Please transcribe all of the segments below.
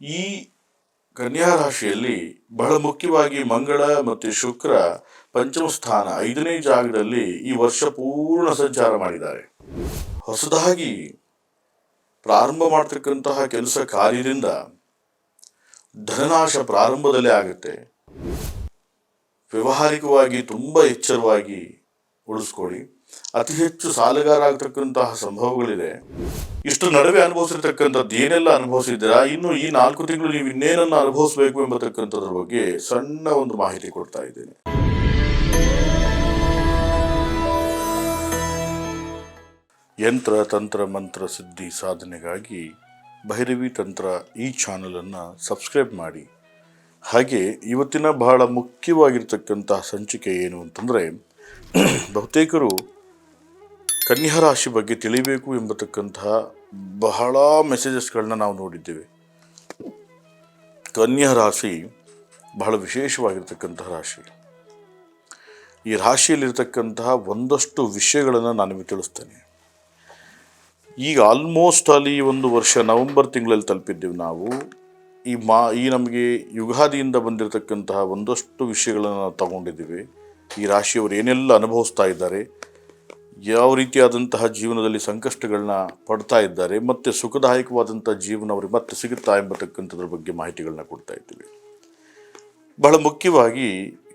ಈ ಕನ್ಯಾ ರಾಶಿಯಲ್ಲಿ ಬಹಳ ಮುಖ್ಯವಾಗಿ ಮಂಗಳ ಮತ್ತು ಶುಕ್ರ ಪಂಚಮ ಸ್ಥಾನ ಐದನೇ ಜಾಗದಲ್ಲಿ ಈ ವರ್ಷ ಪೂರ್ಣ ಸಂಚಾರ ಮಾಡಿದ್ದಾರೆ. ಹೊಸದಾಗಿ ಪ್ರಾರಂಭ ಮಾಡತಕ್ಕಂತಹ ಕೆಲಸ ಕಾರ್ಯದಿಂದ ಧನನಾಶ ಪ್ರಾರಂಭದಲ್ಲೇ ಆಗುತ್ತೆ. ವ್ಯವಹಾರಿಕವಾಗಿ ತುಂಬ ಎಚ್ಚರವಾಗಿ ಉಳಿಸ್ಕೊಳ್ಳಿ. ಅತಿ ಹೆಚ್ಚು ಸಾಲಗಾರ ಆಗ್ತಕ್ಕಂತಹ ಸಂಭವಗಳಿದೆ ಇಷ್ಟು ನಡುವೆ ಅನುಭವಿಸಿರ್ತಕ್ಕಂಥದ್ದು ಏನೆಲ್ಲ ಅನುಭವಿಸಿದ್ದೀರಾ? ಇನ್ನು ಈ ನಾಲ್ಕು ತಿಂಗಳು ನೀವು ಇನ್ನೇನನ್ನ ಅನುಭವಿಸಬೇಕು ಎಂಬತಕ್ಕಂಥದ್ರ ಬಗ್ಗೆ ಸಣ್ಣ ಒಂದು ಮಾಹಿತಿ ಕೊಡ್ತಾ ಇದ್ದೇನೆ. ಯಂತ್ರ, ತಂತ್ರ, ಮಂತ್ರ, ಸಿದ್ಧಿ ಸಾಧನೆಗಾಗಿ ಭೈರವಿ ತಂತ್ರ ಈ ಚಾನಲನ್ನು ಸಬ್ಸ್ಕ್ರೈಬ್ ಮಾಡಿ. ಹಾಗೆ ಇವತ್ತಿನ ಬಹಳ ಮುಖ್ಯವಾಗಿರ್ತಕ್ಕಂತಹ ಸಂಚಿಕೆ ಏನು ಅಂತಂದರೆ, ಬಹುತೇಕರು ಕನ್ಯಾ ರಾಶಿ ಬಗ್ಗೆ ತಿಳಿಬೇಕು ಎಂಬತಕ್ಕಂತಹ ಬಹಳ ಮೆಸೇಜಸ್ಗಳನ್ನ ನಾವು ನೋಡಿದ್ದೇವೆ. ಕನ್ಯಾ ರಾಶಿ ಬಹಳ ವಿಶೇಷವಾಗಿರ್ತಕ್ಕಂತಹ ರಾಶಿ. ಈ ರಾಶಿಯಲ್ಲಿರ್ತಕ್ಕಂತಹ ಒಂದಷ್ಟು ವಿಷಯಗಳನ್ನು ನಾನು ನಿಮಗೆ ತಿಳಿಸ್ತೇನೆ. ಈಗ ಆಲ್ಮೋಸ್ಟ್ ಅಲ್ಲಿ ಒಂದು ವರ್ಷ ನವೆಂಬರ್ ತಿಂಗಳಲ್ಲಿ ತಲುಪಿದ್ದೇವೆ ನಾವು. ಈ ಮಾ, ಈ ನಮಗೆ ಯುಗಾದಿಯಿಂದ ಬಂದಿರತಕ್ಕಂತಹ ಒಂದಷ್ಟು ವಿಷಯಗಳನ್ನು ನಾವು ತಗೊಂಡಿದ್ದೀವಿ. ಈ ರಾಶಿಯವರು ಏನೆಲ್ಲ ಅನುಭವಿಸ್ತಾ ಇದ್ದಾರೆ ಯಾವ ರೀತಿಯಾದಂತಹ ಜೀವನದಲ್ಲಿ ಸಂಕಷ್ಟಗಳನ್ನ ಪಡ್ತಾ ಇದ್ದಾರೆ, ಮತ್ತು ಸುಖದಾಯಕವಾದಂತಹ ಜೀವನ ಅವರಿಗೆ ಮತ್ತೆ ಸಿಗುತ್ತಾ ಎಂಬತಕ್ಕಂಥದ್ರ ಬಗ್ಗೆ ಮಾಹಿತಿಗಳನ್ನ ಕೊಡ್ತಾ ಇದ್ದೀವಿ. ಬಹಳ ಮುಖ್ಯವಾಗಿ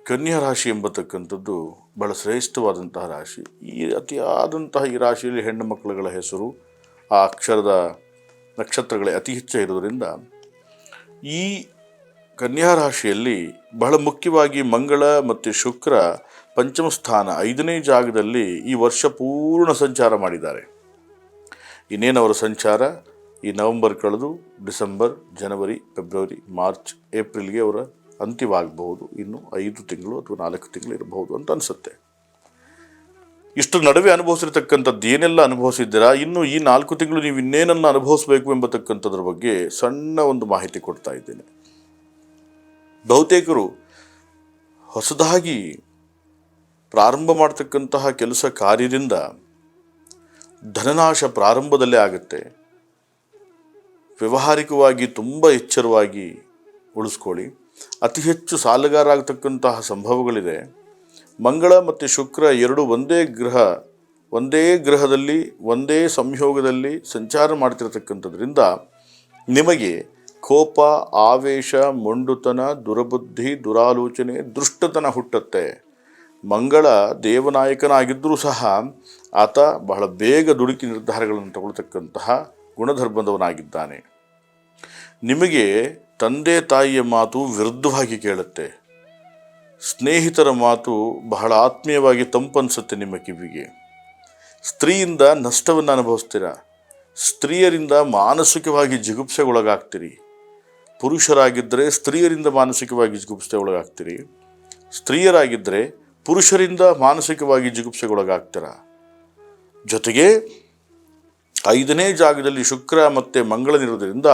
ಕನ್ಯಾ ರಾಶಿ ಎಂಬತಕ್ಕಂಥದ್ದು ಬಹಳ ಶ್ರೇಷ್ಠವಾದಂತಹ ರಾಶಿ. ಈ ಅತಿಯಾದಂತಹ ಈ ರಾಶಿಯಲ್ಲಿ ಹೆಣ್ಣು ಮಕ್ಕಳುಗಳ ಹೆಸರು, ಆ ಅಕ್ಷರದ ನಕ್ಷತ್ರಗಳೇ ಅತಿ ಹೆಚ್ಚು ಇರೋದರಿಂದ ಈ ಕನ್ಯಾ ರಾಶಿಯಲ್ಲಿ ಬಹಳ ಮುಖ್ಯವಾಗಿ ಮಂಗಳ ಮತ್ತು ಶುಕ್ರ ಪಂಚಮ ಸ್ಥಾನ, ಐದನೇ ಜಾಗದಲ್ಲಿ ಈ ವರ್ಷ ಪೂರ್ಣ ಸಂಚಾರ ಮಾಡಿದ್ದಾರೆ. ಇನ್ನೇನು ಅವರ ಸಂಚಾರ? ಈ ನವೆಂಬರ್ ಕಳೆದು ಡಿಸೆಂಬರ್, ಜನವರಿ, ಫೆಬ್ರವರಿ, ಮಾರ್ಚ್, ಏಪ್ರಿಲ್ಗೆ ಅವರ ಅಂತ್ಯವಾಗಬಹುದು. ಇನ್ನು ಐದು ತಿಂಗಳು ಅಥವಾ ನಾಲ್ಕು ತಿಂಗಳು ಇರಬಹುದು ಅಂತ ಅನಿಸುತ್ತೆ. ಇಷ್ಟು ನಡುವೆ ಅನುಭವಿಸಿರ್ತಕ್ಕಂಥದ್ದು ಏನೆಲ್ಲ ಅನುಭವಿಸಿದ್ದೀರಾ? ಇನ್ನು ಈ ನಾಲ್ಕು ತಿಂಗಳು ನೀವು ಇನ್ನೇನನ್ನು ಅನುಭವಿಸಬೇಕು ಎಂಬತಕ್ಕಂಥದ್ರ ಬಗ್ಗೆ ಸಣ್ಣ ಒಂದು ಮಾಹಿತಿ ಕೊಡ್ತಾ ಇದ್ದೇನೆ. ಬಹುತೇಕರು ಹೊಸದಾಗಿ ಪ್ರಾರಂಭ ಮಾಡ್ತಕ್ಕಂತಹ ಕೆಲಸ ಕಾರ್ಯದಿಂದ ಧನನಾಶ ಪ್ರಾರಂಭದಲ್ಲೇ ಆಗುತ್ತೆ. ವ್ಯವಹಾರಿಕವಾಗಿ ತುಂಬ ಎಚ್ಚರವಾಗಿ ಉಳಿಸ್ಕೊಳ್ಳಿ. ಅತಿ ಹೆಚ್ಚು ಸಾಲಗಾರ ಆಗ್ತಕ್ಕಂತಹ ಸಂಭವಗಳಿದೆ. ಮಂಗಳ ಮತ್ತು ಶುಕ್ರ ಎರಡು ಒಂದೇ ಗ್ರಹ, ಒಂದೇ ಗ್ರಹದಲ್ಲಿ, ಒಂದೇ ಸಂಯೋಗದಲ್ಲಿ ಸಂಚಾರ ಮಾಡ್ತಿರತಕ್ಕಂಥದ್ರಿಂದ ನಿಮಗೆ ಕೋಪ, ಆವೇಶ, ಮೊಂಡುತನ, ದುರಬುದ್ಧಿ, ದುರಾಲೋಚನೆ, ದುಷ್ಟತನ ಹುಟ್ಟುತ್ತೆ. ಮಂಗಳ ದೇವನಾಯಕನಾಗಿದ್ದರೂ ಸಹ ಆತ ಬಹಳ ಬೇಗ ದುಡುಕಿ ನಿರ್ಧಾರಗಳನ್ನು ತಗೊಳ್ತಕ್ಕಂತಹ ಗುಣಧರ್ಮದವನಾಗಿದ್ದಾನೆ ನಿಮಗೆ ತಂದೆ ತಾಯಿಯ ಮಾತು ವಿರುದ್ಧವಾಗಿ ಕೇಳುತ್ತೆ. ಸ್ನೇಹಿತರ ಮಾತು ಬಹಳ ಆತ್ಮೀಯವಾಗಿ ತಂಪನಿಸುತ್ತೆ ನಿಮ್ಮ ಕಿವಿಗೆ. ಸ್ತ್ರೀಯಿಂದ ನಷ್ಟವನ್ನು ಅನುಭವಿಸ್ತೀರ? ಸ್ತ್ರೀಯರಿಂದ ಮಾನಸಿಕವಾಗಿ ಜಿಗುಪ್ಸೆಗೊಳಗಾಗ್ತೀರಿ. ಪುರುಷರಾಗಿದ್ದರೆ ಸ್ತ್ರೀಯರಿಂದ ಮಾನಸಿಕವಾಗಿ ಜಿಗುಪ್ಸೆ ಒಳಗಾಗ್ತೀರಿ ಸ್ತ್ರೀಯರಾಗಿದ್ದರೆ ಪುರುಷರಿಂದ ಮಾನಸಿಕವಾಗಿ ಜಿಗುಪ್ಸೆಗೊಳಗಾಗ್ತೀರ. ಜೊತೆಗೆ ಐದನೇ ಜಾಗದಲ್ಲಿ ಶುಕ್ರ ಮತ್ತು ಮಂಗಳನಿರೋದ್ರಿಂದ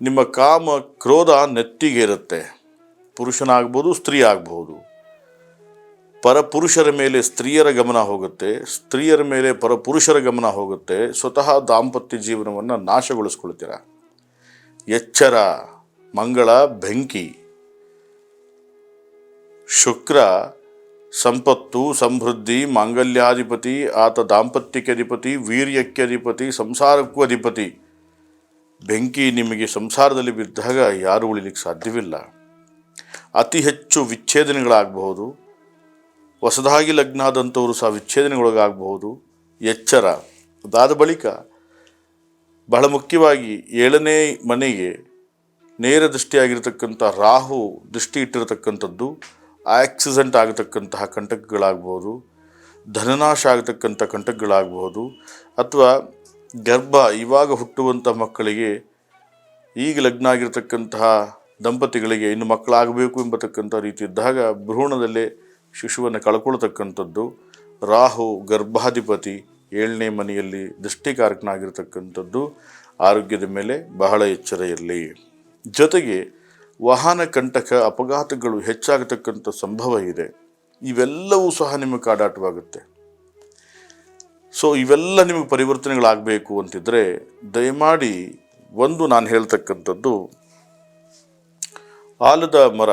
ನಿಮ್ಮ ಕಾಮ ಕ್ರೋಧ ನೆತ್ತಿಗೇರುತ್ತೆ. ಪುರುಷನಾಗ್ಬೋದು ಸ್ತ್ರೀ ಆಗಬಹುದು ಪರಪುರುಷರ ಮೇಲೆ ಸ್ತ್ರೀಯರ ಗಮನ ಹೋಗುತ್ತೆ. ಸ್ತ್ರೀಯರ ಮೇಲೆ ಪರಪುರುಷರ ಗಮನ ಹೋಗುತ್ತೆ. ಸ್ವತಃ ದಾಂಪತ್ಯ ಜೀವನವನ್ನು ನಾಶಗೊಳಿಸ್ಕೊಳ್ತೀರ? ಎಚ್ಚರ, ಮಂಗಳ, ಬೆಂಕಿ. ಶುಕ್ರ ಸಂಪತ್ತು, ಸಮೃದ್ಧಿ, ಮಾಂಗಲ್ಯಾಧಿಪತಿ, ಆತ ದಾಂಪತ್ಯಕ್ಕೆ ಅಧಿಪತಿ ವೀರ್ಯಕ್ಕೆ ಸಂಸಾರಕ್ಕೂ ಅಧಿಪತಿ. ಬೆಂಕಿ ನಿಮಗೆ ಸಂಸಾರದಲ್ಲಿ ಬಿದ್ದಾಗ ಯಾರು ಉಳಿಲಿಕ್ಕೆ ಸಾಧ್ಯವಿಲ್ಲ. ಅತಿ ಹೆಚ್ಚು ವಿಚ್ಛೇದನೆಗಳಾಗಬಹುದು. ಹೊಸದಾಗಿ ಲಗ್ನ ಆದಂಥವರು ಸಹ ವಿಚ್ಛೇದನೆಗೊಳಗಾಗಬಹುದು. ಎಚ್ಚರ. ಅದಾದ ಬಳಿಕ ಬಹಳ ಮುಖ್ಯವಾಗಿ ಏಳನೇ ಮನೆಗೆ ನೇರ ದೃಷ್ಟಿಯಾಗಿರ್ತಕ್ಕಂಥ ರಾಹು ದೃಷ್ಟಿ ಇಟ್ಟಿರತಕ್ಕಂಥದ್ದು ಆಕ್ಸಿಡೆಂಟ್ ಆಗತಕ್ಕಂತಹ ಕಂಟಕಗಳಾಗ್ಬೋದು, ಧನನಾಶ ಆಗತಕ್ಕಂಥ ಕಂಟಕಗಳಾಗಬಹುದು ಅಥವಾ ಗರ್ಭ ಇವಾಗ ಹುಟ್ಟುವಂಥ ಮಕ್ಕಳಿಗೆ ಈಗ ಲಗ್ನ ಆಗಿರತಕ್ಕಂತಹ ದಂಪತಿಗಳಿಗೆ ಇನ್ನು ಮಕ್ಕಳಾಗಬೇಕು ಎಂಬತಕ್ಕಂಥ ರೀತಿ ಇದ್ದಾಗ ಭ್ರೂಣದಲ್ಲೇ ಶಿಶುವನ್ನು ಕಳ್ಕೊಳ್ತಕ್ಕಂಥದ್ದು. ರಾಹು ಗರ್ಭಾಧಿಪತಿ ಏಳನೇ ಮನೆಯಲ್ಲಿ ದೃಷ್ಟಿಕಾರಕನಾಗಿರ್ತಕ್ಕಂಥದ್ದು. ಆರೋಗ್ಯದ ಮೇಲೆ ಬಹಳ ಎಚ್ಚರ ಇರಲಿ. ಜೊತೆಗೆ ವಾಹನ ಕಂಟಕ ಅಪಘಾತಗಳು ಹೆಚ್ಚಾಗತಕ್ಕಂಥ ಸಂಭವ ಇದೆ. ಇವೆಲ್ಲವೂ ಸಹ ನಿಮಗೆ ಕಾಡಾಟವಾಗುತ್ತೆ. ಸೊ ಇವೆಲ್ಲ ನಿಮಗೆ ಪರಿವರ್ತನೆಗಳಾಗಬೇಕು ಅಂತಿದ್ರೆ, ದಯಮಾಡಿ ಒಂದು ನಾನು ಹೇಳ್ತಕ್ಕಂಥದ್ದು, ಆಲದ ಮರ,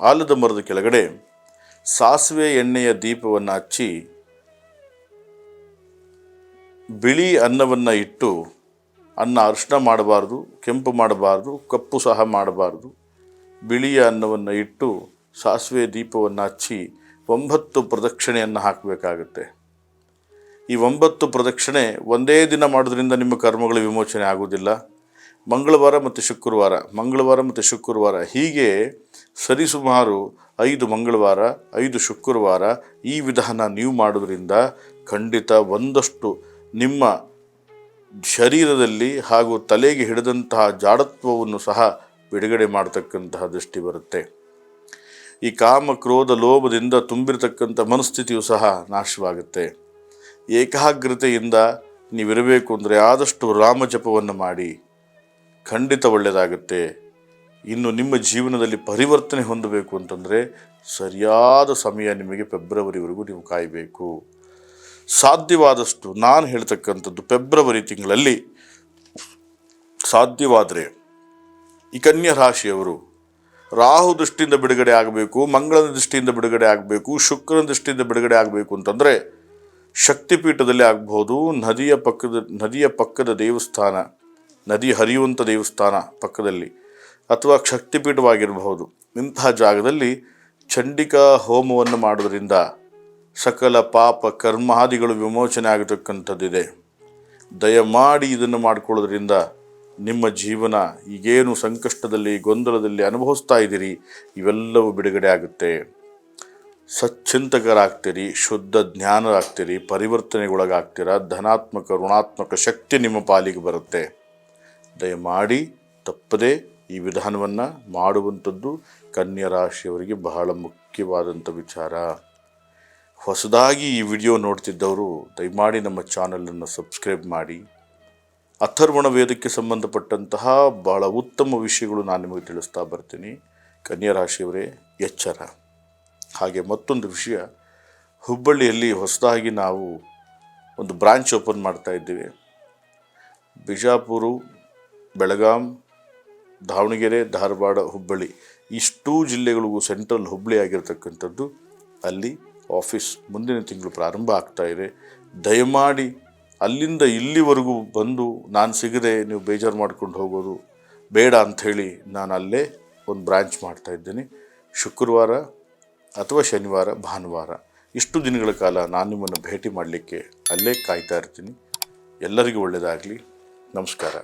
ಆಲದ ಮರದ ಕೆಳಗಡೆ ಸಾಸಿವೆ ಎಣ್ಣೆಯ ದೀಪವನ್ನು ಹಚ್ಚಿ ಬಿಳಿ ಅನ್ನವನ್ನು ಇಟ್ಟು ಅನ್ನ ಅರಿಶಿನ ಮಾಡಬಾರ್ದು, ಕೆಂಪು ಮಾಡಬಾರ್ದು, ಕಪ್ಪು ಸಹ ಮಾಡಬಾರ್ದು. ಬಿಳಿಯ ಅನ್ನವನ್ನು ಇಟ್ಟು ಸಾಸಿವೆ ದೀಪವನ್ನು ಹಚ್ಚಿ ಒಂಬತ್ತು ಪ್ರದಕ್ಷಿಣೆಯನ್ನು ಹಾಕಬೇಕಾಗುತ್ತೆ. ಈ ಒಂಬತ್ತು ಪ್ರದಕ್ಷಿಣೆ ಒಂದೇ ದಿನ ಮಾಡೋದ್ರಿಂದ ನಿಮ್ಮ ಕರ್ಮಗಳ ವಿಮೋಚನೆ ಆಗುವುದಿಲ್ಲ. ಮಂಗಳವಾರ ಮತ್ತು ಶುಕ್ರವಾರ, ಮಂಗಳವಾರ ಮತ್ತು ಶುಕ್ರವಾರ, ಹೀಗೆ ಸರಿಸುಮಾರು ಐದು ಮಂಗಳವಾರ, ಐದು ಶುಕ್ರವಾರ ಈ ವಿಧಾನ ನೀವು ಮಾಡೋದ್ರಿಂದ ಖಂಡಿತ ಒಂದಷ್ಟು ನಿಮ್ಮ ಶರೀರದಲ್ಲಿ ಹಾಗೂ ತಲೆಗೆ ಹಿಡಿದಂತಹ ಜಾಡತ್ವವನ್ನು ಸಹ ಬಿಡುಗಡೆ ಮಾಡತಕ್ಕಂತಹ ದೃಷ್ಟಿ ಬರುತ್ತೆ. ಈ ಕಾಮ ಕ್ರೋಧ ಲೋಭದಿಂದ ತುಂಬಿರತಕ್ಕಂಥ ಮನಸ್ಥಿತಿಯು ಸಹ ನಾಶವಾಗುತ್ತೆ. ಏಕಾಗ್ರತೆಯಿಂದ ನೀವಿರಬೇಕು ಅಂದರೆ ಆದಷ್ಟು ರಾಮಜಪವನ್ನು ಮಾಡಿ. ಖಂಡಿತ ಒಳ್ಳೆಯದಾಗುತ್ತೆ. ಇನ್ನು ನಿಮ್ಮ ಜೀವನದಲ್ಲಿ ಪರಿವರ್ತನೆ ಹೊಂದಬೇಕು ಅಂತಂದರೆ ಸರಿಯಾದ ಸಮಯ ನಿಮಗೆ ಫೆಬ್ರವರಿವರೆಗೂ ನೀವು ಕಾಯಬೇಕು. ಸಾಧ್ಯವಾದಷ್ಟು ನಾನು ಹೇಳ್ತಕ್ಕಂಥದ್ದು ಫೆಬ್ರವರಿ ತಿಂಗಳಲ್ಲಿ ಸಾಧ್ಯವಾದರೆ ಈ ಕನ್ಯಾ ರಾಶಿಯವರು ರಾಹು ದೃಷ್ಟಿಯಿಂದ ಬಿಡುಗಡೆ ಆಗಬೇಕು, ಮಂಗಳನ ದೃಷ್ಟಿಯಿಂದ ಬಿಡುಗಡೆ ಆಗಬೇಕು, ಶುಕ್ರನ ದೃಷ್ಟಿಯಿಂದ ಬಿಡುಗಡೆ ಆಗಬೇಕು ಅಂತಂದರೆ ಶಕ್ತಿಪೀಠದಲ್ಲಿ ಆಗಬಹುದು, ನದಿಯ ಪಕ್ಕದ ನದಿಯ ಪಕ್ಕದ ದೇವಸ್ಥಾನ, ನದಿ ಹರಿಯುವಂಥ ದೇವಸ್ಥಾನ ಪಕ್ಕದಲ್ಲಿ ಅಥವಾ ಶಕ್ತಿಪೀಠವಾಗಿರಬಹುದು. ಇಂತಹ ಜಾಗದಲ್ಲಿ ಚಂಡಿಕಾ ಹೋಮವನ್ನು ಮಾಡೋದ್ರಿಂದ ಸಕಲ ಪಾಪ ಕರ್ಮಾದಿಗಳು ವಿಮೋಚನೆ ಆಗತಕ್ಕಂಥದ್ದಿದೆ. ದಯಮಾಡಿ ಇದನ್ನು ಮಾಡಿಕೊಳ್ಳೋದ್ರಿಂದ ನಿಮ್ಮ ಜೀವನ ಈಗೇನು ಸಂಕಷ್ಟದಲ್ಲಿ, ಗೊಂದಲದಲ್ಲಿ ಅನುಭವಿಸ್ತಾ ಇದ್ದೀರಿ, ಇವೆಲ್ಲವೂ ಬಿಡುಗಡೆ ಆಗುತ್ತೆ. ಸಚ್ಚಿಂತಕರಾಗ್ತೀರಿ, ಶುದ್ಧ ಜ್ಞಾನರಾಗ್ತೀರಿ, ಪರಿವರ್ತನೆಗೊಳಗಾಗ್ತೀರಾ, ಧನಾತ್ಮಕ, ಋಣಾತ್ಮಕ ಶಕ್ತಿ ನಿಮ್ಮ ಪಾಲಿಗೆ ಬರುತ್ತೆ. ದಯಮಾಡಿ ತಪ್ಪದೇ ಈ ವಿಧಾನವನ್ನು ಮಾಡುವಂಥದ್ದು ಕನ್ಯಾ ರಾಶಿಯವರಿಗೆ ಬಹಳ ಮುಖ್ಯವಾದಂಥ ವಿಚಾರ. ಹೊಸದಾಗಿ ಈ ವಿಡಿಯೋ ನೋಡ್ತಿದ್ದವರು, ದಯಮಾಡಿ ನಮ್ಮ ಚಾನಲನ್ನು ಸಬ್ಸ್ಕ್ರೈಬ್ ಮಾಡಿ. ಅಥರ್ವಣ ವೇದಕ್ಕೆ ಸಂಬಂಧಪಟ್ಟಂತಹ ಬಹಳ ಉತ್ತಮ ವಿಷಯಗಳು ನಾನು ನಿಮಗೆ ತಿಳಿಸ್ತಾ ಬರ್ತೀನಿ. ಕನ್ಯಾ ರಾಶಿಯವರೇ, ಎಚ್ಚರ. ಹಾಗೆ ಮತ್ತೊಂದು ವಿಷಯ, ಹುಬ್ಬಳ್ಳಿಯಲ್ಲಿ ಹೊಸದಾಗಿ ನಾವು ಒಂದು ಬ್ರಾಂಚ್ ಓಪನ್ ಮಾಡ್ತಾ ಇದ್ದೀವಿ. ಬಿಜಾಪುರ, ಬೆಳಗಾಂ, ದಾವಣಗೆರೆ, ಧಾರವಾಡ, ಹುಬ್ಬಳ್ಳಿ. ಇಷ್ಟೂ ಜಿಲ್ಲೆಗಳಿಗೂ ಸೆಂಟ್ರಲ್ ಹುಬ್ಬಳ್ಳಿ ಆಗಿರತಕ್ಕಂಥದ್ದು. ಅಲ್ಲಿ ಆಫೀಸ್ ಮುಂದಿನ ತಿಂಗಳು ಪ್ರಾರಂಭ ಆಗ್ತಾ ಇದೆ. ದಯಮಾಡಿ ಅಲ್ಲಿಂದ ಇಲ್ಲಿವರೆಗೂ ಬಂದು ನಾನು ಸಿಗದೆ ನೀವು ಬೇಜಾರು ಮಾಡ್ಕೊಂಡು ಹೋಗೋದು ಬೇಡ ಅಂಥೇಳಿ ನಾನು ಅಲ್ಲೇ ಒಂದು ಬ್ರಾಂಚ್ ಮಾಡ್ತಾ ಇದ್ದೀನಿ. ಶುಕ್ರವಾರ ಅಥವಾ ಶನಿವಾರ, ಭಾನುವಾರ ಇಷ್ಟು ದಿನಗಳ ಕಾಲ ನಾನು ನಿಮ್ಮನ್ನು ಭೇಟಿ ಮಾಡಲಿಕ್ಕೆ ಅಲ್ಲೇ ಕಾಯ್ತಾ ಇರ್ತೀನಿ. ಎಲ್ಲರಿಗೂ ಒಳ್ಳೆಯದಾಗಲಿ ನಮಸ್ಕಾರ.